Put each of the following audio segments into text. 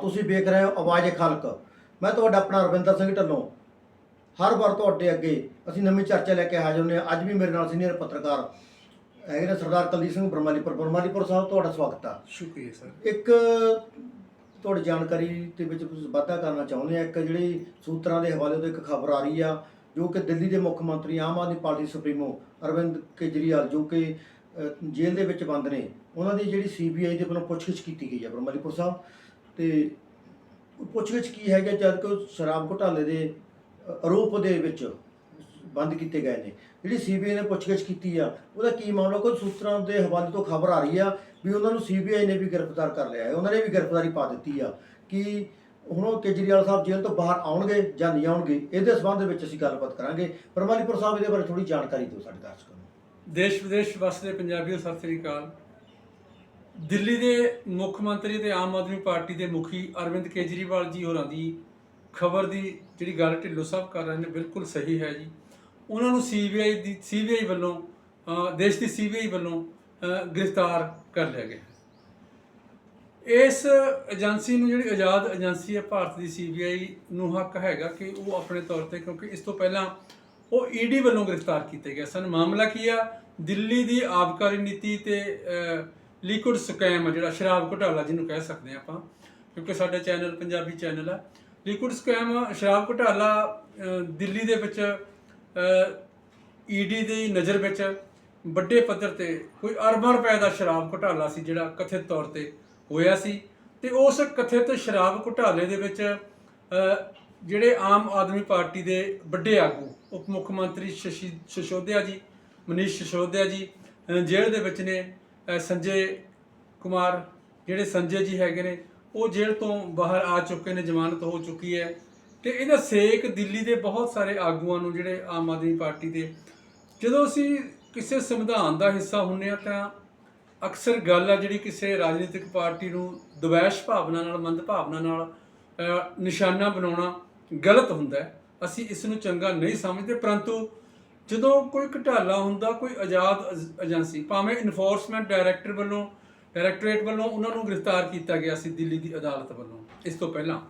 ਤੁਸੀਂ ਵੇਖ ਰਹੇ ਹੋ ਆਵਾਜ਼ ਖਲਕ। ਮੈਂ ਤੁਹਾਡਾ ਆਪਣਾ ਰਵਿੰਦਰ ਸਿੰਘ ਢੱਲੋਂ। ਹਰ ਵਾਰ ਤੁਹਾਡੇ ਅੱਗੇ ਅਸੀਂ ਨਵੀਂ ਚਰਚਾ ਲੈ ਕੇ ਹਾਜ਼ਰ ਹੁੰਦੇ ਹਾਂ। ਅੱਜ ਵੀ ਮੇਰੇ ਨਾਲ ਸੀਨੀਅਰ ਪੱਤਰਕਾਰ ਹੈਗੇ ਨੇ ਸਰਦਾਰ ਕੁਲਦੀਪ ਸਿੰਘ ਬਰਮਾਲੀਪੁਰ। ਬਰਮਾਲੀਪੁਰ ਸਾਹਿਬ ਤੁਹਾਡਾ ਸਵਾਗਤ ਆ। ਸ਼ੁਕਰੀਆ ਸਰ। ਇੱਕ ਤੁਹਾਡੀ ਜਾਣਕਾਰੀ ਦੇ ਵਿੱਚ ਕੁਝ ਵਾਧਾ ਕਰਨਾ ਚਾਹੁੰਦੇ ਆ ਇੱਕ ਜਿਹੜੀ ਸੂਤਰਾਂ ਦੇ ਹਵਾਲੇ ਤੋਂ ਇੱਕ ਖਬਰ ਆ ਰਹੀ ਆ ਜੋ ਕਿ ਦਿੱਲੀ ਦੇ ਮੁੱਖ ਮੰਤਰੀ ਆਮ ਆਦਮੀ ਪਾਰਟੀ ਸੁਪਰੀਮੋ ਅਰਵਿੰਦ ਕੇਜਰੀਵਾਲ ਜੋ ਕਿ ਜੇਲ੍ਹ ਦੇ ਵਿੱਚ ਬੰਦ ਨੇ। ਉਹਨਾਂ ਦੀ ਜਿਹੜੀ ਸੀਬੀਆਈ ਦੇ ਵੱਲੋਂ ਪੁੱਛਗਿੱਛ ਕੀਤੀ ਗਈ ਹੈ ਬਰਮਾਲੀਪੁਰ ਸਾਹਿਬ। ਤੇ ਪੁੱਛਗਿੱਛ ਕੀ ਹੈਗਾ ਜਦ ਕਿ ਸ਼ਰਾਬ ਘੁਟਾਲੇ ਦੇ ਆਰੋਪ ਦੇ ਵਿੱਚ ਬੰਦ ਕੀਤੇ ਗਏ ਨੇ। ਜਿਹੜੀ ਸੀਬੀਆਈ ਨੇ ਪੁੱਛਗਿੱਛ ਕੀਤੀ ਆ, ਉਹਦਾ ਕੀ ਮਾਮਲਾ? ਕੋਈ ਸੂਤਰਾਂ ਦੇ ਹਵਾਲੇ ਤੋਂ ਖਬਰ ਆ ਰਹੀ ਆ ਵੀ ਉਹਨਾਂ ਨੂੰ ਸੀਬੀਆਈ ਨੇ ਵੀ ਗ੍ਰਿਫਤਾਰ ਕਰ ਲਿਆ ਹੈ। ਉਹਨਾਂ ਨੇ ਵੀ ਗ੍ਰਿਫਤਾਰੀ ਪਾ ਦਿੱਤੀ ਆ ਕਿ ਹੁਣ ਉਹ ਕੇਜਰੀਵਾਲ ਸਾਹਿਬ ਜੇਲ੍ਹ ਤੋਂ ਬਾਹਰ ਆਉਣਗੇ ਜਾਂ ਨਹੀਂ ਆਉਣਗੇ, ਇਹਦੇ ਸੰਬੰਧ ਵਿੱਚ ਅਸੀਂ ਗੱਲਬਾਤ ਕਰਾਂਗੇ। ਪਰਮਾਲੀਪੁਰ ਸਾਹਿਬ, ਇਹਦੇ ਬਾਰੇ ਥੋੜੀ ਜਾਣਕਾਰੀ ਦਿਓ ਸਾਡੇ ਦਰਸ਼ਕਾਂ ਨੂੰ। ਦੇਸ਼ ਵਿਦੇਸ਼ ਵਸਦੇ ਪੰਜਾਬੀਓ, ਸਤਿ ਸ੍ਰੀ ਅਕਾਲ। ਦਿੱਲੀ ਦੇ ਮੁੱਖ ਮੰਤਰੀ ਤੇ ਆਮ ਆਦਮੀ ਪਾਰਟੀ ਦੇ ਮੁਖੀ ਅਰਵਿੰਦ ਕੇਜਰੀਵਾਲ ਜੀ ਹੋਰਾਂ ਦੀ ਖਬਰ ਦੀ ਜਿਹੜੀ ਗੱਲ ਢਿੱਲੋਂ ਸਾਹਿਬ ਕਰ ਰਹੇ ਨੇ, ਬਿਲਕੁਲ ਸਹੀ ਹੈ ਜੀ। ਉਹਨਾਂ ਨੂੰ ਸੀਬੀਆਈ ਦੀ, ਸੀਬੀਆਈ ਵੱਲੋਂ ਦੇਸ਼ ਦੀ ਸੀਬੀਆਈ ਵੱਲੋਂ ਗ੍ਰਿਫਤਾਰ ਕਰ ਲਿਆ ਗਿਆ ਇਸ ਏਜੰਸੀ ਨੂੰ ਜਿਹੜੀ ਆਜ਼ਾਦ ਏਜੰਸੀ ਹੈ, ਭਾਰਤ ਦੀ ਸੀਬੀਆਈ ਨੂੰ ਹੱਕ ਹੈਗਾ ਕਿ ਉਹ ਆਪਣੇ ਤੌਰ ਤੇ, ਕਿਉਂਕਿ ਇਸ ਤੋਂ ਪਹਿਲਾਂ ਉਹ ਈਡੀ ਵੱਲੋਂ ਗ੍ਰਿਫਤਾਰ ਕੀਤੇ ਗਏ ਸਨ। ਮਾਮਲਾ ਕੀ ਆ? ਦਿੱਲੀ ਦੀ ਆਬਕਾਰੀ ਨੀਤੀ ਤੇ ਲਿਕੁਇਡ ਸਕੈਮ ਜਿਹੜਾ ਸ਼ਰਾਬ ਘੁਟਾਲਾ ਜਿਹਨੂੰ ਕਹਿ ਸਕਦੇ ਆ ਆਪਾਂ, ਕਿਉਂਕਿ ਸਾਡਾ ਚੈਨਲ ਪੰਜਾਬੀ ਚੈਨਲ ਆ। ਲਿਕੁਇਡ ਸਕੈਮ, ਸ਼ਰਾਬ ਘੁਟਾਲਾ ਦਿੱਲੀ ਦੇ ਵਿੱਚ ਈਡੀ ਦੀ ਨਜ਼ਰ ਵਿੱਚ ਵੱਡੇ ਪੱਧਰ ਤੇ ਕੋਈ ਅਰਬਾਂ ਰੁਪਏ ਦਾ ਸ਼ਰਾਬ ਘੁਟਾਲਾ ਸੀ ਜਿਹੜਾ ਕਥਿਤ ਤੌਰ ਤੇ ਹੋਇਆ ਸੀ। ਤੇ ਉਸ ਕਥਿਤ ਸ਼ਰਾਬ ਘੁਟਾਲੇ ਦੇ ਵਿੱਚ ਜਿਹੜੇ ਆਮ ਆਦਮੀ ਪਾਰਟੀ ਦੇ ਵੱਡੇ ਆਗੂ, ਉਪ ਮੁੱਖ ਮੰਤਰੀ ਸ਼ਸ਼ੀ ਸ਼ਸ਼ੋਦਿਆ ਜੀ, ਮਨੀਸ਼ ਸ਼ਸ਼ੋਦਿਆ ਜੀ ਜੇਲ੍ਹ ਦੇ ਵਿੱਚ ਨੇ। ਸੰਜੇ ਕੁਮਾਰ, ਜਿਹੜੇ ਸੰਜੇ ਜੀ ਹੈਗੇ ਨੇ, ਉਹ ਜੇਲ੍ਹ ਤੋਂ ਬਾਹਰ ਆ ਚੁੱਕੇ ਨੇ, ਜ਼ਮਾਨਤ ਹੋ ਚੁੱਕੀ ਹੈ। ਤੇ ਇਹਦਾ ਸੇਕ ਦਿੱਲੀ ਦੇ ਬਹੁਤ ਸਾਰੇ ਆਗੂਆਂ ਨੂੰ, ਜਿਹੜੇ ਆਮ ਆਦਮੀ ਪਾਰਟੀ ਦੇ, ਜਦੋਂ ਅਸੀਂ ਕਿਸੇ ਸੰਵਿਧਾਨ ਦਾ ਹਿੱਸਾ ਹੁੰਨੇ ਆ ਤਾਂ ਅਕਸਰ ਗੱਲ ਆ ਜਿਹੜੀ ਕਿਸੇ ਰਾਜਨੀਤਿਕ ਪਾਰਟੀ ਨੂੰ ਦਵੈਸ਼ ਭਾਵਨਾ ਨਾਲ, ਮੰਦ ਭਾਵਨਾ ਨਾਲ ਨਿਸ਼ਾਨਾ ਬਣਾਉਣਾ ਗਲਤ ਹੁੰਦਾ ਅਸੀਂ ਇਸ ਨੂੰ ਚੰਗਾ ਨਹੀਂ ਸਮਝਦੇ, ਪਰੰਤੂ ਜਦੋਂ ਕੋਈ ਘਟਾਲਾ ਹੁੰਦਾ, ਕੋਈ ਆਜ਼ਾਦ ਏਜੰਸੀ, ਭਾਵੇਂ ਇਨਫੋਰਸਮੈਂਟ ਡਾਇਰੈਕਟਰ ਵੱਲੋਂ ਡਾਇਰੈਕਟੋਰੇਟ ਵੱਲੋਂ ਉਹਨਾਂ ਨੂੰ ਗ੍ਰਿਫਤਾਰ ਕੀਤਾ ਗਿਆ ਸੀ ਦਿੱਲੀ ਦੀ ਅਦਾਲਤ ਵੱਲੋਂ, ਇਸ ਤੋਂ ਪਹਿਲਾਂ।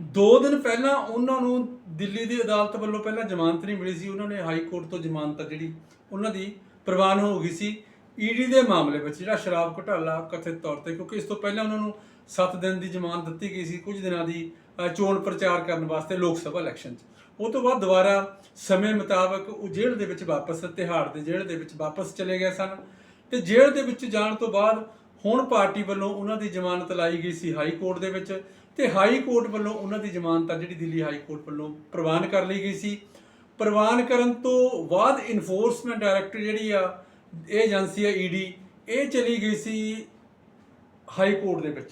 ਦੋ ਦਿਨ ਪਹਿਲਾਂ ਉਹਨਾਂ ਨੂੰ ਦਿੱਲੀ ਦੀ ਅਦਾਲਤ ਵੱਲੋਂ ਪਹਿਲਾਂ ਜ਼ਮਾਨਤ ਨਹੀਂ ਮਿਲੀ ਸੀ। ਉਹਨਾਂ ਨੇ ਹਾਈ ਕੋਰਟ ਤੋਂ ਜ਼ਮਾਨਤ ਜਿਹੜੀ ਉਹਨਾਂ ਦੀ ਪ੍ਰਵਾਨ ਹੋ ਗਈ ਸੀ ਈਡੀ ਦੇ ਮਾਮਲੇ ਵਿੱਚ ਜਿਹੜਾ ਸ਼ਰਾਬ ਘੁਟਾਲਾ ਕਥਿਤ ਤੌਰ ਤੇ, ਕਿਉਂਕਿ ਇਸ ਤੋਂ ਪਹਿਲਾਂ ਉਹਨਾਂ ਨੂੰ 7 ਦਿਨ ਦੀ ਜ਼ਮਾਨਤ ਦਿੱਤੀ ਗਈ ਸੀ ਕੁਝ ਦਿਨਾਂ ਦੀ ਚੋਣ ਪ੍ਰਚਾਰ ਕਰਨ ਵਾਸਤੇ ਲੋਕ ਸਭਾ ਇਲੈਕਸ਼ਨ 'ਚ ਉਹ ਤੋਂ ਬਾਅਦ ਦੁਬਾਰਾ ਸਮੇਂ ਮੁਤਾਬਕ ਉਹ ਜੇਲ੍ਹ ਦੇ ਵਿੱਚ ਵਾਪਸ, ਤਿਹਾੜ ਦੇ ਜੇਲ੍ਹ ਦੇ ਵਿੱਚ ਵਾਪਸ ਚਲੇ ਗਏ ਸਨ। ਤੇ ਜੇਲ੍ਹ ਦੇ ਵਿੱਚ ਜਾਣ ਤੋਂ ਬਾਅਦ ਹੁਣ ਪਾਰਟੀ ਵੱਲੋਂ ਉਹਨਾਂ ਦੀ ਜ਼ਮਾਨਤ ਲਾਈ ਗਈ ਸੀ ਹਾਈ ਕੋਰਟ ਦੇ ਵਿੱਚ ਤੇ ਹਾਈ ਕੋਰਟ ਵੱਲੋਂ ਉਹਨਾਂ ਦੀ ਜ਼ਮਾਨਤ ਆ ਜਿਹੜੀ ਦਿੱਲੀ ਹਾਈ ਕੋਰਟ ਵੱਲੋਂ ਪ੍ਰਵਾਨ ਕਰ ਲਈ ਗਈ ਸੀ। ਪ੍ਰਵਾਨ ਕਰਨ ਤੋਂ ਬਾਅਦ ਇਨਫੋਰਸਮੈਂਟ ਡਾਇਰੈਕਟਰ ਜਿਹੜੀ ਆ, ਇਹ ਏਜੰਸੀ ਆ ਈਡੀ ਇਹ ਚਲੀ ਗਈ ਸੀ ਹਾਈ ਕੋਰਟ ਦੇ ਵਿੱਚ।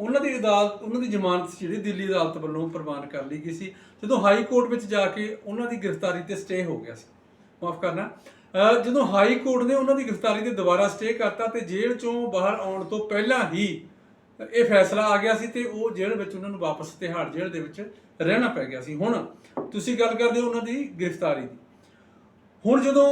ਉਹਨਾਂ ਦੀ ਅਦਾਲਤ, ਉਹਨਾਂ ਦੀ ਜ਼ਮਾਨਤ ਜਿਹੜੀ ਦਿੱਲੀ ਅਦਾਲਤ ਵੱਲੋਂ ਪ੍ਰਵਾਨ ਕਰ ਲਈ ਗਈ ਸੀ। ਜਦੋਂ ਹਾਈ ਕੋਰਟ ਵਿੱਚ ਜਾ ਕੇ ਉਹਨਾਂ ਦੀ ਗ੍ਰਿਫਤਾਰੀ ਤੇ ਸਟੇ ਹੋ ਗਿਆ ਸੀ। ਮਾਫ ਕਰਨਾ। ਜਦੋਂ ਹਾਈ ਕੋਰਟ ਨੇ ਉਹਨਾਂ ਦੀ ਗ੍ਰਿਫਤਾਰੀ ਤੇ ਦੁਬਾਰਾ ਸਟੇ ਕਰਤਾ ਤੇ ਜੇਲ੍ਹ ਚੋਂ ਬਾਹਰ ਆਉਣ ਤੋਂ ਪਹਿਲਾਂ ਹੀ ਇਹ ਫੈਸਲਾ ਆ ਗਿਆ ਸੀ ਤੇ ਉਹ ਜੇਲ੍ਹ ਵਿੱਚ ਉਹਨਾਂ ਨੂੰ ਵਾਪਸ ਤਿਹਾੜ ਜੇਲ੍ਹ ਦੇ ਵਿੱਚ ਰਹਿਣਾ ਪੈ ਗਿਆ ਸੀ। ਹੁਣ ਤੁਸੀਂ ਗੱਲ ਕਰਦੇ ਹੋ ਉਹਨਾਂ ਦੀ ਗ੍ਰਿਫਤਾਰੀ ਦੀ। ਹੁਣ ਜਦੋਂ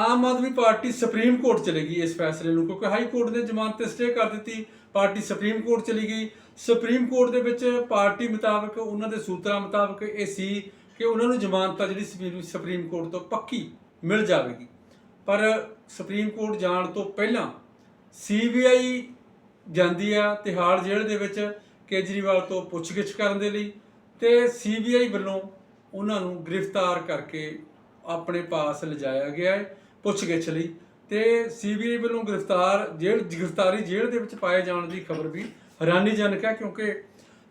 Aam Aadmi party supreme court ਚਲੇ ਗਈ ਇਸ ਫੈਸਲੇ ਨੂੰ, ਕਿਉਂਕਿ ਹਾਈ ਕੋਰਟ ਨੇ ਜ਼ਮਾਨਤ ਤੇ ਸਟੇ ਕਰ ਦਿੱਤੀ ਪਾਰਟੀ ਸੁਪਰੀਮ ਕੋਰਟ ਚਲੀ ਗਈ। ਸੁਪਰੀਮ ਕੋਰਟ ਦੇ ਵਿੱਚ ਪਾਰਟੀ ਮੁਤਾਬਕ, ਉਹਨਾਂ ਦੇ ਸੂਤਰਾਂ ਮੁਤਾਬਕ ਇਹ ਸੀ ਕਿ ਉਹਨਾਂ ਨੂੰ ਜ਼ਮਾਨਤ ਆ ਜਿਹੜੀ ਸੁਪਰੀਮ- ਸੁਪਰੀਮ ਕੋਰਟ ਤੋਂ ਪੱਕੀ ਮਿਲ ਜਾਵੇਗੀ। ਪਰ ਸੁਪਰੀਮ ਕੋਰਟ ਜਾਣ ਤੋਂ ਪਹਿਲਾਂ ਸੀਬੀਆਈ ਜਾਂਦੀ ਆ ਤਿਹਾੜ ਜੇਲ੍ਹ ਦੇ ਵਿੱਚ ਕੇਜਰੀਵਾਲ ਤੋਂ ਪੁੱਛਗਿੱਛ ਕਰਨ ਦੇ ਲਈ ਤੇ ਸੀਬੀਆਈ ਵੱਲੋਂ ਉਹਨਾਂ ਨੂੰ ਗ੍ਰਿਫਤਾਰ ਕਰਕੇ ਆਪਣੇ ਪਾਸ ਲਿਜਾਇਆ ਗਿਆ ਹੈ ਪੁੱਛਗਿੱਛ ਲਈ। ਤੇ ਸੀਬੀਆਈ ਵੱਲੋਂ ਗ੍ਰਿਫਤਾਰ ਜੇਲ੍ਹ ਗ੍ਰਿਫਤਾਰੀ ਜੇਲ੍ਹ ਦੇ ਵਿੱਚ ਪਾਏ ਜਾਣ ਦੀ ਖਬਰ ਵੀ ਹੈਰਾਨੀਜਨਕ ਹੈ ਕਿਉਂਕਿ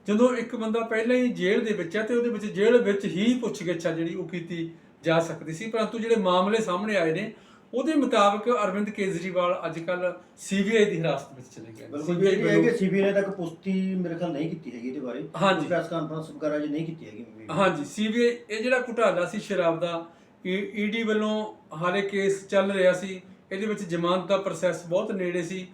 ਜਦੋਂ ਇੱਕ ਬੰਦਾ ਪਹਿਲਾਂ ਹੀ ਜੇਲ੍ਹ ਦੇ ਵਿੱਚ ਹੈ ਤੇ ਉਹਦੇ ਵਿੱਚ ਜੇਲ੍ਹ ਵਿੱਚ ਹੀ ਪੁੱਛਗਿੱਛ ਆ ਜਿਹੜੀ ਉਹ ਕੀਤੀ ਜਾ ਸਕਦੀ ਸੀ। ਪਰੰਤੂ ਜਿਹੜੇ ਮਾਮਲੇ ਸਾਹਮਣੇ ਆਏ ਨੇ ਉਹਦੇ ਮੁਤਾਬਕ ਅਰਵਿੰਦ ਕੇਜਰੀਵਾਲ ਅੱਜ ਕੱਲ ਸੀਬੀਆਈ ਦੀ ਹਿਰਾਸਤ ਵਿੱਚ ਚਲੇ ਗਏ ਬਿਲਕੁਲ CBI ਇਹ ਕਿ ਸੀਬੀਆਈ ਨੇ ਤੱਕ ਪੁਸ਼ਟੀ ਮੇਰੇ ਖਿਆਲ ਨਹੀਂ ਕੀਤੀ ਹੈਗੀ ਇਹਦੇ ਬਾਰੇ। ਹਾਂਜੀ। ਪ੍ਰੈਸ ਕਾਨਫਰੰਸ ਵਗੈਰਾ ਜੀ ਨਹੀਂ ਕੀਤੀ ਹੈਗੀ ਹਾਂਜੀ ਸੀਬੀਆਈ ਇਹ ਜਿਹੜਾ ਘੁਟਾਲਾ ਸੀ ਸ਼ਰਾਬ ਦਾ ਈਡੀ ਵੱਲੋਂ ਹਾਲੇ ਕੇਸ ਚੱਲ ਰਿਹਾ ਸੀ। ਇਹਦੇ ਵਿੱਚ ਜ਼ਮਾਨਤ ਦਾ ਪ੍ਰੋਸੈਸ ਬਹੁਤ ਨੇੜੇ ਸੀ।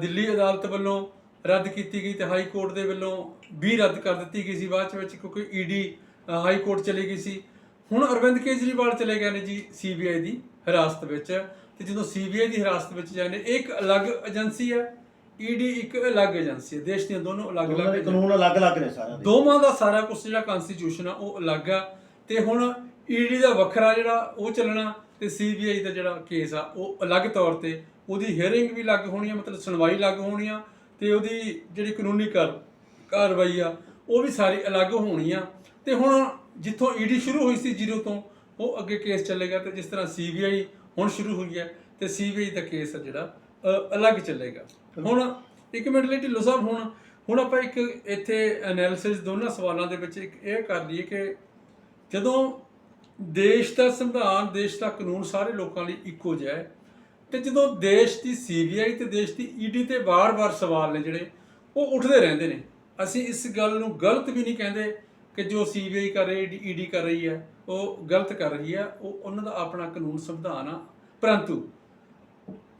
ਦਿੱਲੀ ਅਦਾਲਤ ਵੱਲੋਂ ਰੱਦ ਕੀਤੀ ਗਈ ਤੇ ਹਾਈ ਕੋਰਟ ਦੇ ਵੱਲੋਂ ਵੀ ਰੱਦ ਕਰ ਦਿੱਤੀ ਗਈ ਸੀ। ਬਾਅਦ ਵਿੱਚ ਕਿਉਂਕਿ ਈਡੀ ਹਾਈ ਕੋਰਟ ਚਲੀ ਗਈ ਸੀ। ਹੁਣ ਅਰਵਿੰਦ ਕੇਜਰੀਵਾਲ ਚਲੇ ਗਏ ਨੇ ਜੀ ਸੀਬੀਆਈ ਦੀ ਹਿਰਾਸਤ ਵਿੱਚ ਤੇ ਜਦੋਂ ਸੀਬੀਆਈ ਦੀ ਹਿਰਾਸਤ ਵਿੱਚ ਜਾਂਦੇ ਇੱਕ ਅਲੱਗ ਏਜੰਸੀ ਹੈ ਈਡੀ ਇੱਕ ਅਲੱਗ ਏਜੰਸੀ ਹੈ। ਦੇਸ਼ ਦੀਆਂ ਦੋਨੋਂ ਅਲੱਗ-ਅਲੱਗ ਦੇ ਕਾਨੂੰਨ ਅਲੱਗ-ਅਲੱਗ ਨੇ ਸਾਰਿਆਂ ਦੇ। ਦੋਵਾਂ ਦਾ ਸਾਰਾ ਕੁਝ ਜਿਹੜਾ ਕਨਸਟੀਟਿਊਸ਼ਨ ਆ ਉਹ ਅਲੱਗ ਆ। ਤੇ ਹੁਣ ਈਡੀ ਦਾ ਵੱਖਰਾ ਜਿਹੜਾ ਉਹ ਚੱਲਣਾ ਤੇ ਸੀਬੀਆਈ ਦਾ ਜਿਹੜਾ ਕੇਸ ਆ ਉਹ ਅਲੱਗ ਤੌਰ ਤੇ ਉਹਦੀ ਹੀਅਰਿੰਗ ਵੀ ਅਲੱਗ ਹੋਣੀ ਆ ਮਤਲਬ ਸੁਣਵਾਈ ਅਲੱਗ ਹੋਣੀ ਆ ਤੇ ਉਹਦੀ ਜਿਹੜੀ ਕਾਨੂੰਨੀ ਕਾਰ ਕਾਰਵਾਈ ਆ ਉਹ ਵੀ ਸਾਰੀ ਅਲੱਗ ਹੋਣੀ ਆ। ਤੇ ਹੁਣ ਜਿੱਥੋਂ ਈਡੀ ਸ਼ੁਰੂ ਹੋਈ ਸੀ ਜ਼ੀਰੋ ਤੋਂ ਉਹ ਅੱਗੇ ਕੇਸ ਚੱਲੇਗਾ ਤੇ ਜਿਸ ਤਰ੍ਹਾਂ ਸੀਬੀਆਈ ਹੁਣ ਸ਼ੁਰੂ ਹੋਈ ਹੈ ਤੇ ਸੀਬੀਆਈ ਦਾ ਕੇਸ ਆ ਜਿਹੜਾ ਅਲੱਗ ਚੱਲੇਗਾ ਹੁਣ ਇੱਕ ਮਿੰਟ ਲਈ ਢਿੱਲੋਂ ਸਾਹਿਬ ਹੁਣ ਹੁਣ ਆਪਾਂ ਇੱਕ ਇੱਥੇ ਐਨਾਲਿਸਿਸ ਦੋਨਾਂ ਸਵਾਲਾਂ ਦੇ ਵਿੱਚ ਇੱਕ ਇਹ ਕਰ ਲਈਏ ਕਿ ਜਦੋਂ ਦੇਸ਼ ਦਾ ਸੰਵਿਧਾਨ, ਦੇਸ਼ ਦਾ ਕਾਨੂੰਨ ਸਾਰੇ ਲੋਕਾਂ ਲਈ ਇੱਕੋ ਜਿਹਾ ਹੈ। ਤੇ ਜਦੋਂ ਦੇਸ਼ ਦੀ ਸੀਬੀਆਈ ਤੇ ਦੇਸ਼ ਦੀ ਈਡੀ ਤੇ ਵਾਰ-ਵਾਰ ਸਵਾਲ ਨੇ ਜਿਹੜੇ, ਉਹ ਉੱਠਦੇ ਰਹਿੰਦੇ ਨੇ। ਅਸੀਂ ਇਸ ਗੱਲ ਨੂੰ ਗਲਤ ਵੀ ਨਹੀਂ ਕਹਿੰਦੇ ਕਿ ਜੋ ਸੀਬੀਆਈ ਕਰ ਰਹੀ ਈਡੀ ਕਰ ਰਹੀ ਹੈ, ਉਹ ਗਲਤ ਕਰ ਰਹੀ ਹੈ। ਉਹ ਉਹਨਾਂ ਦਾ ਆਪਣਾ ਕਾਨੂੰਨ, ਸੰਵਿਧਾਨ ਆ। ਪਰੰਤੂ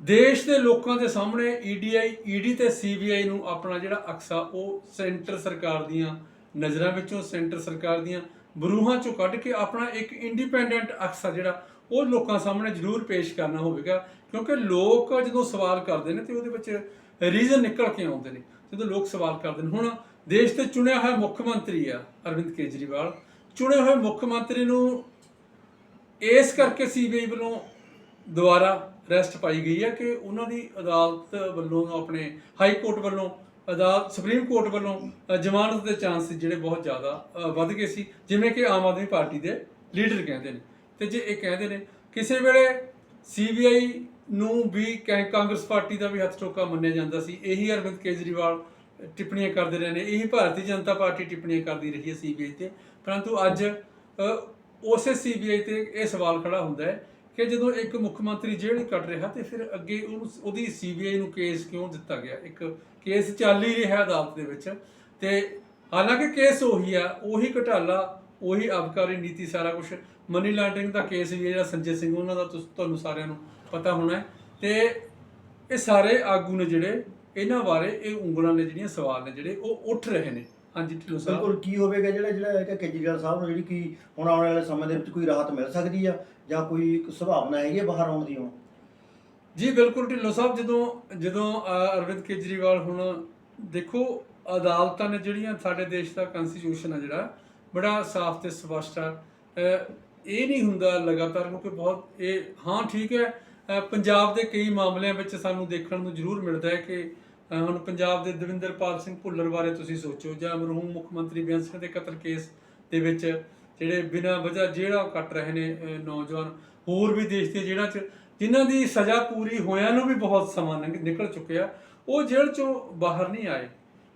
ਦੇਸ਼ ਦੇ ਲੋਕਾਂ ਦੇ ਸਾਹਮਣੇ ਈਡੀਆਈ ਈਡੀ ਤੇ ਸੀਬੀਆਈ ਨੂੰ ਆਪਣਾ ਜਿਹੜਾ ਅਕਸਾ, ਉਹ ਸੈਂਟਰ ਸਰਕਾਰ ਦੀਆਂ ਨਜ਼ਰਾਂ ਵਿੱਚੋਂ, ਸੈਂਟਰ ਸਰਕਾਰ ਦੀਆਂ ਬਰੂਹਾਂ ਚੋਂ ਕੱਢ ਕੇ ਆਪਣਾ ਇੱਕ ਇੰਡੀਪੈਂਡੈਂਟ ਅਕਸਾ ਜਿਹੜਾ, ਉਹ ਲੋਕਾਂ ਸਾਹਮਣੇ ਜ਼ਰੂਰ ਪੇਸ਼ ਕਰਨਾ ਹੋਵੇਗਾ, ਕਿਉਂਕਿ ਲੋਕ ਜਦੋਂ ਸਵਾਲ ਕਰਦੇ ਨੇ ਤੇ ਉਹਦੇ ਵਿੱਚ ਰੀਜ਼ਨ ਨਿਕਲ ਕੇ ਆਉਂਦੇ ਨੇ, ਜਦੋਂ ਲੋਕ ਸਵਾਲ ਕਰਦੇ ਨੇ। ਹੁਣ ਦੇਸ਼ ਦੇ ਚੁਣਿਆ ਹੋਇਆ ਮੁੱਖ ਮੰਤਰੀ ਆ ਅਰਵਿੰਦ ਕੇਜਰੀਵਾਲ ਚੁਣੇ ਹੋਏ ਮੁੱਖ ਮੰਤਰੀ ਨੂੰ ਇਸ ਕਰਕੇ ਸੀਬੀਆਈ ਵੱਲੋਂ ਦੁਬਾਰਾ ਰੈਸਟ ਪਾਈ ਗਈ ਹੈ ਕਿ ਉਹਨਾਂ ਦੀ ਅਦਾਲਤ ਵੱਲੋਂ, ਆਪਣੇ ਹਾਈ ਕੋਰਟ ਵੱਲੋਂ ਅਦਾਲਤ ਸੁਪਰੀਮ ਕੋਰਟ ਵੱਲੋਂ ਜ਼ਮਾਨਤ ਦੇ ਚਾਂਸ ਜਿਹੜੇ ਬਹੁਤ ਜ਼ਿਆਦਾ ਵੱਧ ਗਏ ਸੀ। ਜਿਵੇਂ ਕਿ ਆਮ ਆਦਮੀ ਪਾਰਟੀ ਦੇ ਲੀਡਰ ਕਹਿੰਦੇ ਨੇ। ਤੇ ਜੇ ਇਹ ਕਹਿੰਦੇ ਨੇ ਕਿਸੇ ਵੇਲੇ ਸੀਬੀਆਈ ਨੂੰ ਵੀ ਕਾਂਗਰਸ ਪਾਰਟੀ ਦਾ ਵੀ ਹੱਥ ਟੋਕਾ ਮੰਨਿਆ ਜਾਂਦਾ ਸੀ। ਇਹੀ ਅਰਵਿੰਦ ਕੇਜਰੀਵਾਲ ਟਿੱਪਣੀਆਂ ਕਰਦੇ ਰਹੇ ਨੇ। ਇਹੀ ਭਾਰਤੀ ਜਨਤਾ ਪਾਰਟੀ ਟਿੱਪਣੀਆਂ ਕਰਦੀ ਰਹੀ ਹੈ ਸੀਬੀਆਈ ਤੇ। ਪਰੰਤੂ ਅੱਜ ਅ, ਉਸੇ ਸੀਬੀਆਈ ਤੇ ਇਹ ਸਵਾਲ ਖੜਾ ਹੁੰਦਾ ਹੈ ਕਿ ਜਦੋਂ ਇੱਕ ਮੁੱਖ ਮੰਤਰੀ ਜੇਲ੍ਹ ਕੱਟ ਰਿਹਾ ਤੇ ਫਿਰ ਅੱਗੇ ਉਹਨੂੰ ਉਹਦੀ ਸੀਬੀਆਈ ਨੂੰ ਕੇਸ ਕਿਉਂ ਦਿੱਤਾ ਗਿਆ? ਇੱਕ ਕੇਸ ਚੱਲ ਹੀ ਰਿਹਾ ਅਦਾਲਤ ਦੇ ਵਿੱਚ ਤੇ ਹਾਲਾਂਕਿ ਕੇਸ ਉਹੀ ਆ, ਉਹੀ ਘਟਾਲਾ, ਉਹੀ ਅਬਕਾਰੀ ਨੀਤੀ, ਸਾਰਾ ਕੁਝ ਮਨੀ ਲਾਂਡਰਿੰਗ ਦਾ ਕੇਸ ਵੀ ਜਿਹੜਾ ਸੰਜੇ ਸਿੰਘ, ਉਹਨਾਂ ਦਾ ਤੁਹਾਨੂੰ ਸਾਰਿਆਂ ਨੂੰ ਪਤਾ ਹੋਣਾ ਹੈ। ਤੇ ਇਹ ਸਾਰੇ ਆਗੂ ਨੇ ਜਿਹੜੇ, ਇਹਨਾਂ ਬਾਰੇ ਇਹ ਉਂਗਲਾਂ ਨੇ, ਜਿਹੜੀਆਂ ਸਵਾਲ ਨੇ, ਜਿਹੜੇ ਉਹ ਉੱਠ ਰਹੇ ਨੇ। ਹਾਂਜੀ, ਢਿੱਲੋਂ ਸਾਹਿਬ। ਬਿਲਕੁਲ, ਕੀ ਹੋਵੇਗਾ ਜਿਹੜਾ ਜਿਹੜਾ ਹੈ ਕਿ ਕੇਜਰੀਵਾਲ ਸਾਹਿਬ ਨੂੰ ਜਿਹੜੀ ਕਿ ਹੁਣ ਆਉਣ ਵਾਲੇ ਸਮੇਂ ਦੇ ਵਿੱਚ ਕੋਈ ਰਾਹਤ ਮਿਲ ਸਕਦੀ ਆ? ਜਾਂ ਕੋਈ ਇੱਕ ਸੰਭਾਵਨਾ ਹੈਗੀ ਹੈ ਬਾਹਰ ਆਉਣ ਦੀ ਹੁਣ? ਜੀ ਬਿਲਕੁਲ ਢਿੱਲੋਂ ਸਾਹਿਬ ਜਦੋਂ ਜਦੋਂ ਅ, ਅਰਵਿੰਦ ਕੇਜਰੀਵਾਲ ਹੁਣ ਦੇਖੋ ਅਦਾਲਤਾਂ ਨੇ ਜਿਹੜੀਆਂ ਸਾਡੇ ਦੇਸ਼ ਦਾ ਕਨਸਟੀਟਿਊਸ਼ਨ ਆ ਜਿਹੜਾ ਬੜਾ ਸਾਫ਼ ਤੇ ਸਪਸ਼ਟ ਆ। ਅ, ਇਹ ਨਹੀਂ ਹੁੰਦਾ ਲਗਾਤਾਰ ਕਿਉਂਕਿ ਬਹੁਤ ਇਹ ਹਾਂ ਠੀਕ ਹੈ ਅ, ਪੰਜਾਬ ਦੇ ਕਈ ਮਾਮਲਿਆਂ ਵਿੱਚ ਸਾਨੂੰ ਦੇਖਣ ਨੂੰ ਜ਼ਰੂਰ ਮਿਲਦਾ ਹੈ ਕਿ ਅ, ਹੁਣ ਪੰਜਾਬ ਦੇ ਦਵਿੰਦਰਪਾਲ ਸਿੰਘ ਭੁੱਲਰ ਬਾਰੇ ਤੁਸੀਂ ਸੋਚੋ ਜਾਂ ਮਰਹੂਮ ਮੁੱਖ ਮੰਤਰੀ ਬੇਅੰਤ ਸਿੰਘ ਦੇ ਕਤਲ ਕੇਸ ਦੇ ਵਿੱਚ ਜਿਹੜੇ ਬਿਨਾਂ ਵਜ੍ਹਾ ਜਿਹੜਾ ਕੱਟ ਰਹੇ ਨੇ ਨੌਜਵਾਨ। ਹੋਰ ਵੀ ਦੇਸ਼ ਦੀਆਂ ਜੇਲ੍ਹਾਂ 'ਚ ਜਿਨ੍ਹਾਂ ਦੀ ਸਜ਼ਾ ਪੂਰੀ ਹੋਇਆਂ ਨੂੰ ਵੀ ਬਹੁਤ ਸਮਾਂ ਨਿਕਲ ਚੁੱਕਿਆ, ਉਹ ਜੇਲ੍ਹ 'ਚੋਂ ਬਾਹਰ ਨਹੀਂ ਆਏ।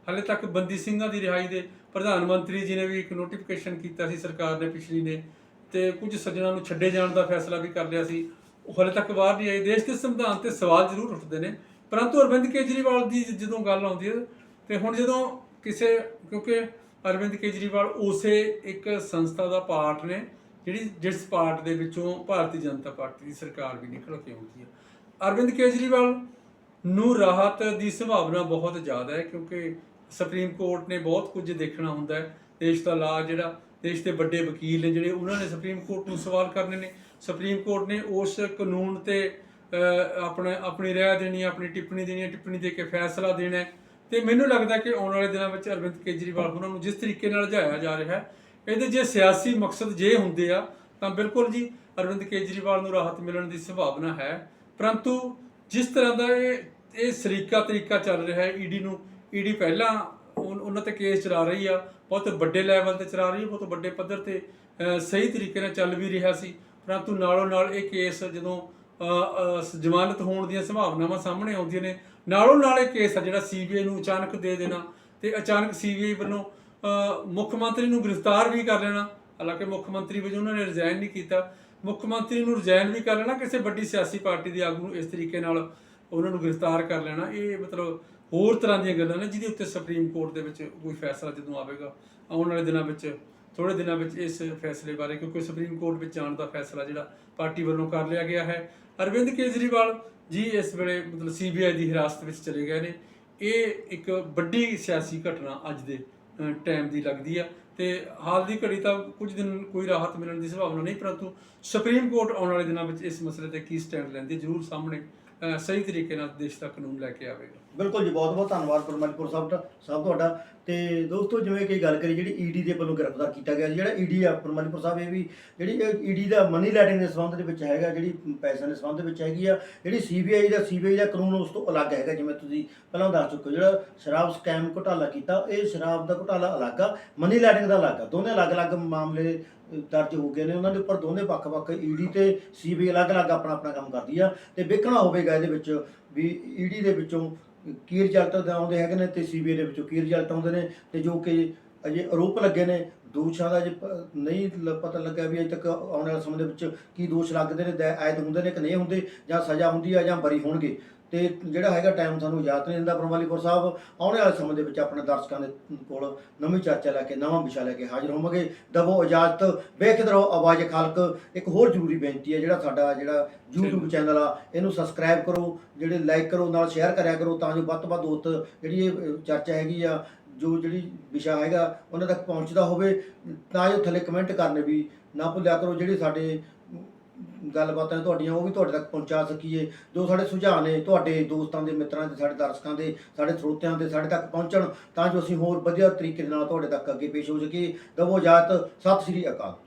ਹਾਲੇ ਤੱਕ ਬੰਦੀ ਸਿੰਘਾਂ ਦੀ ਰਿਹਾਈ ਦੇ ਪ੍ਰਧਾਨ ਮੰਤਰੀ ਜੀ ਨੇ ਵੀ ਇੱਕ ਨੋਟੀਫਿਕੇਸ਼ਨ ਕੀਤਾ ਸੀ ਸਰਕਾਰ ਨੇ ਪਿਛਲੀ ਨੇ, ਤੇ ਕੁਝ ਸੱਜਣਾਂ ਨੂੰ ਛੱਡੇ ਜਾਣ ਦਾ ਫੈਸਲਾ ਵੀ ਕਰ ਲਿਆ ਸੀ। ਉਹ ਹਾਲੇ ਤੱਕ ਬਾਹਰ ਨਹੀਂ ਆਏ। ਦੇਸ਼ ਦੇ ਸੰਵਿਧਾਨ ਤੇ ਸਵਾਲ ਜ਼ਰੂਰ ਉੱਠਦੇ ਨੇ। ਪਰੰਤੂ ਅਰਵਿੰਦ ਕੇਜਰੀਵਾਲ ਦੀ ਜਦੋਂ ਗੱਲ ਆਉਂਦੀ ਹੈ, ਤੇ ਹੁਣ ਜਦੋਂ ਕਿਸੇ, ਕਿਉਂਕਿ ਅਰਵਿੰਦ ਕੇਜਰੀਵਾਲ ਉਸੇ ਇੱਕ ਸੰਸਥਾ ਦਾ ਪਾਰਟ ਨੇ ਜਿਹੜੀ ਜਿਸ ਪਾਰਟ ਦੇ ਵਿੱਚੋਂ ਭਾਰਤੀ ਜਨਤਾ ਪਾਰਟੀ ਦੀ ਸਰਕਾਰ ਵੀ ਨਿਕਲ ਕੇ ਆਉਂਦੀ ਹੈ। ਅਰਵਿੰਦ ਕੇਜਰੀਵਾਲ ਨੂੰ ਰਾਹਤ ਦੀ ਸੰਭਾਵਨਾ ਬਹੁਤ ਜ਼ਿਆਦਾ ਹੈ ਕਿਉਂਕਿ ਸੁਪਰੀਮ ਕੋਰਟ ਨੇ ਬਹੁਤ ਕੁਝ ਦੇਖਣਾ ਹੁੰਦਾ ਹੈ। ਦੇਸ਼ ਦਾ ਲਾ ਜਿਹੜਾ ਦੇਸ਼ ਦੇ ਵੱਡੇ ਵਕੀਲ ਨੇ ਜਿਹੜੇ ਉਹਨਾਂ ਨੇ ਸੁਪਰੀਮ ਕੋਰਟ ਨੂੰ ਸਵਾਲ ਕਰਨੇ ਨੇ। ਸੁਪਰੀਮ ਕੋਰਟ ਨੇ ਉਸ ਕਾਨੂੰਨ ਤੇ ਅਹ, ਆਪਣਾ ਆਪਣੀ ਰਾਏ ਦੇਣੀ ਆਪਣੀ ਟਿੱਪਣੀ ਦੇਣੀ ਟਿੱਪਣੀ ਦੇ ਕੇ ਫੈਸਲਾ ਦੇਣਾ ਤੇ ਮੈਨੂੰ ਲੱਗਦਾ ਕਿ ਆਉਣ ਵਾਲੇ ਦਿਨਾਂ ਵਿੱਚ ਅਰਵਿੰਦ ਕੇਜਰੀਵਾਲ ਉਹਨਾਂ ਨੂੰ ਜਿਸ ਤਰੀਕੇ ਨਾਲ ਜਾਇਆ ਜਾ ਰਿਹਾ ਹੈ, ਇਹਦੇ ਜੇ ਸਿਆਸੀ ਮਕਸਦ ਜੇ ਹੁੰਦੇ ਆ, ਤਾਂ ਬਿਲਕੁਲ ਜੀ ਅਰਵਿੰਦ ਕੇਜਰੀਵਾਲ ਨੂੰ ਰਾਹਤ ਮਿਲਣ ਦੀ ਸੰਭਾਵਨਾ ਹੈ। ਪਰੰਤੂ ਜਿਸ ਤਰ੍ਹਾਂ ਦਾ ਇਹ ਇਹ ਸਰੀਕਾ ਤਰੀਕਾ ਚੱਲ ਰਿਹਾ ਹੈ, ਈਡੀ ਨੂੰ, ਈਡੀ ਪਹਿਲਾਂ ਉਨ- ਉਹਨਾਂ ਤੇ ਕੇਸ ਚਲਾ ਰਹੀ ਆ, ਬਹੁਤ ਵੱਡੇ ਲੈਵਲ ਤੇ ਚਲਾ ਰਹੀ ਹੈ ਬਹੁਤ ਵੱਡੇ ਪੱਧਰ ਤੇ ਸਹੀ ਤਰੀਕੇ ਨਾਲ ਚੱਲ ਵੀ ਰਿਹਾ ਸੀ। ਪਰੰਤੂ ਨਾਲੋਂ ਨਾਲ ਇਹ ਕੇਸ ਜਦੋਂ ਜ਼ਮਾਨਤ ਹੋਣ ਦੀਆਂ ਸੰਭਾਵਨਾਵਾਂ ਸਾਹਮਣੇ ਆਉਂਦੀਆਂ ਨੇ। ਨਾਲੋਂ ਨਾਲ ਇਹ ਕੇਸ ਆ ਜਿਹੜਾ ਸੀਬੀਆਈ ਨੂੰ ਅਚਾਨਕ ਦੇ ਦੇਣਾ ਤੇ ਅਚਾਨਕ ਸੀਬੀਆਈ ਵੱਲੋਂ ਮੁੱਖ ਮੰਤਰੀ ਨੂੰ ਗ੍ਰਿਫਤਾਰ ਵੀ ਕਰ ਲੈਣਾ। ਹਾਲਾਂਕਿ ਮੁੱਖ ਮੰਤਰੀ ਵਜੋਂ ਉਹਨਾਂ ਨੇ ਰਿਜ਼ਾਈਨ ਨਹੀਂ ਕੀਤਾ। ਮੁੱਖ ਮੰਤਰੀ ਨੂੰ ਰਿਜ਼ਾਈਨ ਵੀ ਕਰ ਲੈਣਾ, ਕਿਸੇ ਵੱਡੀ ਸਿਆਸੀ ਪਾਰਟੀ ਦੇ ਆਗੂ ਨੂੰ ਇਸ ਤਰੀਕੇ ਨਾਲ ਉਹਨਾਂ ਨੂੰ ਗ੍ਰਿਫਤਾਰ ਕਰ ਲੈਣਾ। ਇਹ ਮਤਲਬ ਹੋਰ ਤਰ੍ਹਾਂ ਦੀਆਂ ਗੱਲਾਂ ਨੇ, ਜਿਹਦੇ ਉੱਤੇ ਸੁਪਰੀਮ ਕੋਰਟ ਦੇ ਵਿੱਚ ਕੋਈ ਫੈਸਲਾ ਜਦੋਂ ਆਵੇਗਾ, ਆਉਣ ਵਾਲੇ ਦਿਨਾਂ ਵਿੱਚ ਥੋੜੇ ਦਿਨਾਂ ਵਿੱਚ ਇਸ ਫੈਸਲੇ ਬਾਰੇ, ਕਿਉਂਕਿ ਸੁਪਰੀਮ ਕੋਰਟ ਵਿੱਚ ਜਾਣ ਦਾ ਫੈਸਲਾ ਜਿਹੜਾ ਪਾਰਟੀ ਵੱਲੋਂ ਕਰ ਲਿਆ ਗਿਆ ਹੈ। ਅਰਵਿੰਦ ਕੇਜਰੀਵਾਲ ਜੀ ਇਸ ਵੇਲੇ ਮਤਲਬ ਸੀਬੀਆਈ ਦੀ ਹਿਰਾਸਤ ਵਿੱਚ ਚਲੇ ਗਏ ਨੇ। ਇਹ ਇੱਕ ਵੱਡੀ ਸਿਆਸੀ ਘਟਨਾ ਅੱਜ ਦੇ ਟਾਈਮ ਦੀ ਲੱਗਦੀ ਆ। ਤੇ ਹਾਲ ਦੀ ਘੜੀ ਤਾਂ ਕੁਝ ਦਿਨ ਕੋਈ ਰਾਹਤ ਮਿਲਣ ਦੀ ਸੰਭਾਵਨਾ ਨਹੀਂ, ਪਰੰਤੂ ਸੁਪਰੀਮ ਕੋਰਟ ਆਉਣ ਵਾਲੇ ਦਿਨਾਂ ਵਿੱਚ ਇਸ ਮਸਲੇ ਤੇ ਕੀ ਸਟੈਂਡ ਲੈਂਦੀ ਜ਼ਰੂਰ ਸਾਹਮਣੇ ਸਹੀ ਤਰੀਕੇ ਨਾਲ ਦੇਸ਼ ਦਾ ਕਾਨੂੰਨ ਲੈ ਕੇ ਆਵੇਗਾ। ਬਿਲਕੁਲ ਜੀ, ਬਹੁਤ ਬਹੁਤ ਧੰਨਵਾਦ ਪਰਮਲਪੁਰ ਸਾਹਿਬ ਦਾ, ਸਾਹਿਬ ਤੁਹਾਡਾ। ਤੇ ਦੋਸਤੋ, ਜਿਵੇਂ ਕਿ ਗੱਲ ਕਰੀ, ਜਿਹੜੀ ਈਡੀ ਦੇ ਵੱਲੋਂ ਗ੍ਰਿਫਤਾਰ ਕੀਤਾ ਗਿਆ ਜਿਹੜਾ ਈਡੀ ਆ ਪਰਮਲਪੁਰ ਸਾਹਿਬ, ਇਹ ਵੀ ਜਿਹੜੀ ਈਡੀ ਦਾ ਮਨੀ ਲੈਂਡਿੰਗ ਦੇ ਸੰਬੰਧ ਦੇ ਵਿੱਚ ਹੈਗਾ, ਜਿਹੜੀ ਪੈਸਿਆਂ ਦੇ ਸੰਬੰਧ ਦੇ ਵਿੱਚ ਹੈਗੀ ਆ, ਜਿਹੜੀ ਸੀਬੀਆਈ ਦਾ ਸੀਬੀਆਈ ਦਾ ਕਾਨੂੰਨ ਉਸ ਤੋਂ ਅਲੱਗ ਹੈਗਾ, ਜਿਵੇਂ ਤੁਸੀਂ ਪਹਿਲਾਂ ਦੱਸ ਚੁੱਕੇ ਹੋ, ਜਿਹੜਾ ਸ਼ਰਾਬ ਸਕੈਮ ਘੁਟਾਲਾ ਕੀਤਾ, ਇਹ ਸ਼ਰਾਬ ਦਾ ਘੁਟਾਲਾ ਅਲੱਗ ਆ ਮਨੀ ਲੈਂਡਿੰਗ ਦਾ ਅਲੱਗ ਆ, ਦੋਨੇ ਅਲੱਗ-ਅਲੱਗ ਮਾਮਲੇ ਦਰਜ ਹੋ ਗਏ ਨੇ ਉਹਨਾਂ ਦੇ ਉੱਪਰ ਦੋਨੇ ਵੱਖ-ਵੱਖ ਈਡੀ ਤੇ ਸੀਬੀਆਈ ਅਲੱਗ-ਅਲੱਗ ਆਪਣਾ ਆਪਣਾ ਕੰਮ ਕਰਦੀ ਆ ਤੇ ਵੇਖਣਾ ਹੋਵੇਗਾ ਇਹਦੇ ਵਿੱਚ ਵੀ ਈਡੀ ਦੇ ਵਿੱਚੋਂ ਕੀ ਰਿਜ਼ਲਟ ਆਉਂਦੇ ਹੈਗੇ ਨੇ ਤੇ ਸੀਬੀਆਈ ਦੇ ਵਿੱਚੋਂ ਕੀ ਰਿਜ਼ਲਟ ਆਉਂਦੇ ਨੇ ਤੇ ਜੋ ਕਿ ਅਜੇ ਆਰੋਪ ਲੱਗੇ ਨੇ, ਦੋਸ਼ਾਂ ਦਾ ਜੇ ਨਹੀਂ ਲ- ਪਤਾ ਲੱਗਿਆ ਵੀ ਅਜੇ ਤੱਕ ਆਉਣ ਵਾਲੇ ਸਮੇਂ ਦੇ ਵਿੱਚ ਕੀ ਦੋਸ਼ ਲੱਗਦੇ ਨੇ ਦਾਇ- ਆਇਦ ਹੁੰਦੇ ਨੇ ਕਿ ਨਹੀਂ ਹੁੰਦੇ ਜਾਂ ਸਜ਼ਾ ਹੁੰਦੀ ਆ ਜਾਂ ਬਰੀ ਹੋਣਗੇ। ਤੇ ਜਿਹੜਾ ਹੈਗਾ ਟਾਈਮ ਸਾਨੂੰ ਯਾਦ ਨਹੀਂ ਦਿੰਦਾ ਪਰਮਾਲੀਪੁਰ ਸਾਹਿਬ, ਆਉਣ ਵਾਲੇ ਸਮੇਂ ਦੇ ਵਿੱਚ ਆਪਣੇ ਦਰਸ਼ਕਾਂ ਦੇ ਕੋਲ ਨਵੀਂ ਚਰਚਾ ਲੈ ਕੇ, ਨਵਾਂ ਵਿਸ਼ਾ ਲੈ ਕੇ ਹਾਜ਼ਰ ਹੋਵਾਂਗੇ। ਦਵੋ ਇਜਾਜ਼ਤ, ਵੇਖਦੇ ਰਹੋ ਆਵਾਜ਼ ਖਾਲਕ। ਇੱਕ ਹੋਰ ਜ਼ਰੂਰੀ ਬੇਨਤੀ ਹੈ, ਜਿਹੜਾ ਸਾਡਾ ਜਿਹੜਾ YouTube ਚੈਨਲ ਆ, ਇਹਨੂੰ ਸਬਸਕ੍ਰਾਈਬ ਕਰੋ, ਜਿਹੜੇ ਲਾਈਕ ਕਰੋ, ਨਾਲ ਸ਼ੇਅਰ ਕਰਿਆ ਕਰੋ, ਤਾਂ ਜੋ ਵੱਧ ਤੋਂ ਵੱਧ ਦੋਸਤ ਜਿਹੜੀ ਇਹ ਚਰਚਾ ਹੈਗੀ ਆ, ਜੋ ਜਿਹੜੀ ਵਿਸ਼ਾ ਹੈਗਾ, ਉਹਨਾਂ ਤੱਕ ਪਹੁੰਚਦਾ ਹੋਵੇ। ਤਾਂ ਜੋ ਥੱਲੇ ਕਮੈਂਟ ਕਰਨੇ ਵੀ ਨਾ ਭੁੱਲਿਆ ਕਰੋ, ਜਿਹੜੇ ਸਾਡੇ ਗੱਲਬਾਤਾਂ ਤੁਹਾਡੀਆਂ, ਉਹ ਵੀ ਤੁਹਾਡੇ ਤੱਕ ਪਹੁੰਚਾ ਸਕੀਏ। ਜੋ ਸਾਡੇ ਸੁਝਾਅ ਨੇ ਤੁਹਾਡੇ ਦੋਸਤਾਂ ਦੇ, ਮਿੱਤਰਾਂ ਦੇ, ਸਾਡੇ ਦਰਸ਼ਕਾਂ ਦੇ, ਸਾਡੇ ਸਰੋਤਿਆਂ ਦੇ ਸਾਡੇ ਤੱਕ ਪਹੁੰਚਣ, ਤਾਂ ਜੋ ਅਸੀਂ ਹੋਰ ਵਧੀਆ ਤਰੀਕੇ ਨਾਲ ਤੁਹਾਡੇ ਤੱਕ ਅੱਗੇ ਪੇਸ਼ ਹੋ ਸਕੀਏ। ਦਵੋ ਇਜਾਜ਼ਤ, ਸਤਿ ਸ਼੍ਰੀ ਅਕਾਲ।